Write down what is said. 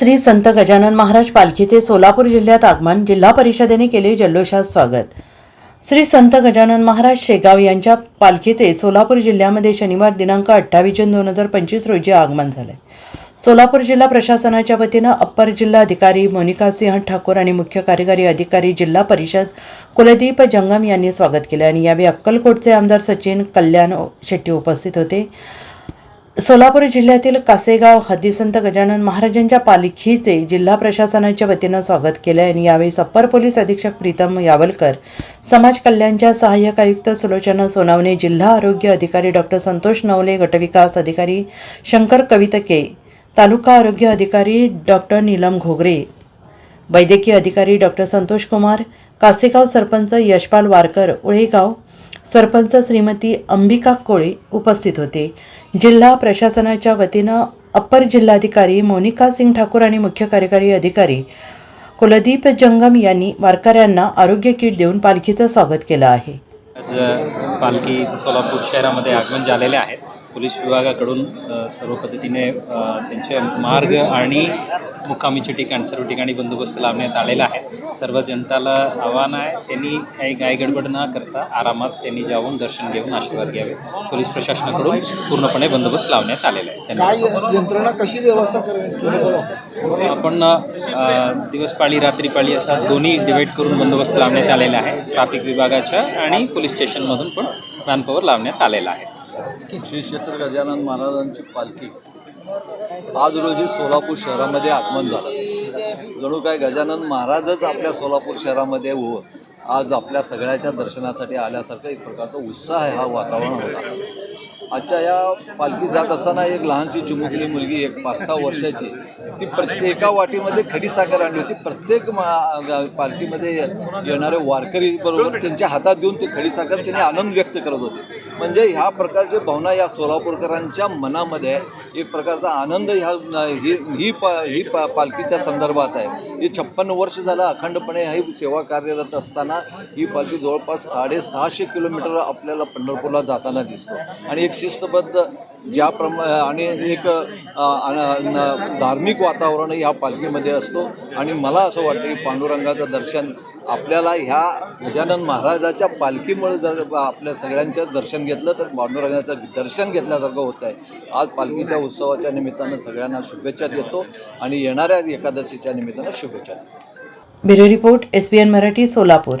श्री संत गजानन महाराज पालखीचे सोलापूर जिल्ह्यात आगमन जिल्हा परिषदेने केले जल्लोषात स्वागत. श्री संत गजानन महाराज शेगाव यांच्या पालखीचे सोलापूर जिल्ह्यामध्ये शनिवार दिनांक अठ्ठावीस जून दोन हजार पंचवीस रोजी आगमन झाले. सोलापूर जिल्हा प्रशासनाच्या वतीनं अप्पर जिल्हा अधिकारी मोनिका सिंह ठाकूर आणि मुख्य कार्यकारी अधिकारी जिल्हा परिषद कुलदीप जंगम यांनी स्वागत केले आणि यावेळी अक्कलकोटचे आमदार सचिन कल्याण शेट्टी उपस्थित होते. सोलापूर जिल्ह्यातील कासेगाव हद्दीसंत गजानन महाराजांच्या पालखीचे जिल्हा प्रशासनाच्या वतीनं स्वागत केलं आणि यावेळी अप्पर पोलीस अधीक्षक प्रीतम यावलकर समाज कल्याणच्या सहाय्यक आयुक्त सुलोचना सोनावणे जिल्हा आरोग्य अधिकारी डॉक्टर संतोष नवले गटविकास अधिकारी शंकर कवितके तालुका आरोग्य अधिकारी डॉक्टर नीलम घोगरे वैद्यकीय अधिकारी डॉक्टर संतोष कुमार कासेगाव सरपंच यशपाल वारकर उळेगाव सरपंच श्रीमती अंबिका कोळे उपस्थित होते. जिल्हा प्रशासनाच्या वतीनं अप्पर जिल्हाधिकारी मोनिका सिंग ठाकूर आणि मुख्य कार्यकारी अधिकारी कुलदीप जंगम यांनी वारकऱ्यांना आरोग्य किट देऊन पालखीचं स्वागत केलं आहे. आज पालखी सोलापूर शहरामध्ये आगमन झालेले आहे. पोलीस विभागाकडून सर्व पद्धतीने त्यांचे मार्ग आणि मुक्कामीचे ठिकाण सर्व ठिकाणी बंदोबस्त लावण्यात आलेला आहे. सर्व जनताला आव्हान आहे. त्यांनी काही गाय गडबड न करता आरामात त्यांनी जाऊन दर्शन घेऊन आशीर्वाद घ्यावे. पोलीस प्रशासनाकडून पूर्णपणे बंदोबस्त लावण्यात आलेला आहे. काय यंत्रणा कशी व्यवस्था करेल? आपण अ, दिवसपाळी रात्रीपाळी असा दोन्ही डिवाईड करून बंदोबस्त लावण्यात आलेला आहे. ट्रॅफिक विभागाच्या आणि पोलीस स्टेशनमधून पण मॅनपॉवर लावण्यात आलेला आहे. श्री क्षेत्र गजानन महाराजांची पालखी आज रोजी सोलापूर शहरामध्ये आगमन झालं. जणू काय गजानन महाराजच आपल्या सोलापूर शहरामध्ये हो आज आपल्या सगळ्याच्या दर्शनासाठी आल्यासारखं एक प्रकारचा उत्साह आहे हा वातावरण होता. आजच्या या पालखीत जात असताना एक लहानशी चिमुकली मुलगी एक पाच सहा वर्षाची ती प्रत्येक एका वाटीमध्ये खडी साखर आणली होती. प्रत्येक मा- पालखीमध्ये येणारे वारकरी बरोबर त्यांच्या हातात देऊन ती खडी साखर त्यांनी आनंद व्यक्त करत होते. म्हणजे ह्या प्रकारची भावना या सोलापूरकरांच्या मनामध्ये आहे. एक प्रकारचा आनंद ह्या ही ही पा ही पा पालखीच्या संदर्भात आहे. ही छप्पन्न वर्ष झालं अखंडपणे ही सेवा कार्यरत असताना ही पालखी जवळपास साडेसहाशे किलोमीटर आपल्याला पंढरपूरला जाताना दिसतो. आणि एक शिस्तबद्ध ज्याप्रमा आणि एक न- धार्मिक वातावरण ह्या पालखीमध्ये असतो. आणि मला असं वाटतं की पांडुरंगाचं दर्शन आपल्याला ह्या गजानन महाराजाच्या पालखीमुळे जर आपल्या सगळ्यांचं दर्शन घेतलं तर पांडुरंगाचं दर्शन घेतल्यासारखं होतं आहे. आज पालखीच्या उत्सवाच्या निमित्तानं सगळ्यांना शुभेच्छा देतो आणि येणाऱ्या एकादशीच्या निमित्तानं शुभेच्छा देतो. Bureau report S B N Marathi Solapur.